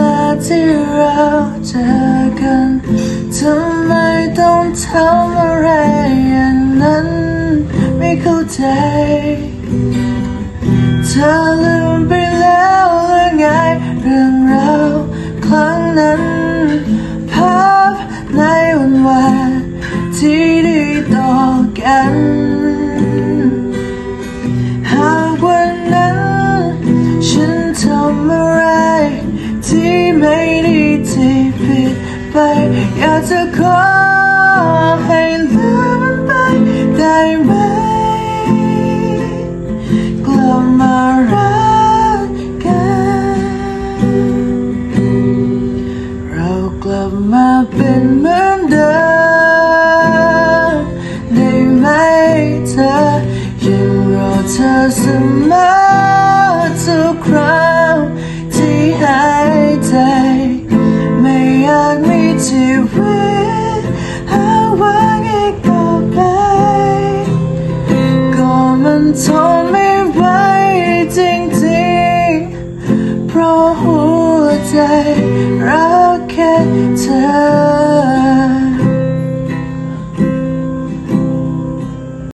ลาที่เราเจอกันทำไมต้องทำอะไรอย่างนั้น ไม่เข้าใจ เธอลืมไปแล้วหรือไงเรื่องราวครั้งนั้น ภาพในวันวานที่ได้ต่อกัน ไม่ดีที่ผิดไป อยากจะขอให้ลืมมันไปได้ไหม กลับมารักกัน เรากลับมาเป็นเหมือนเดิมได้ไหมเธอยังรอเธอเสมอ ทนไม่ไหวจริงๆ เพราะหัวใจรักแค่เธอ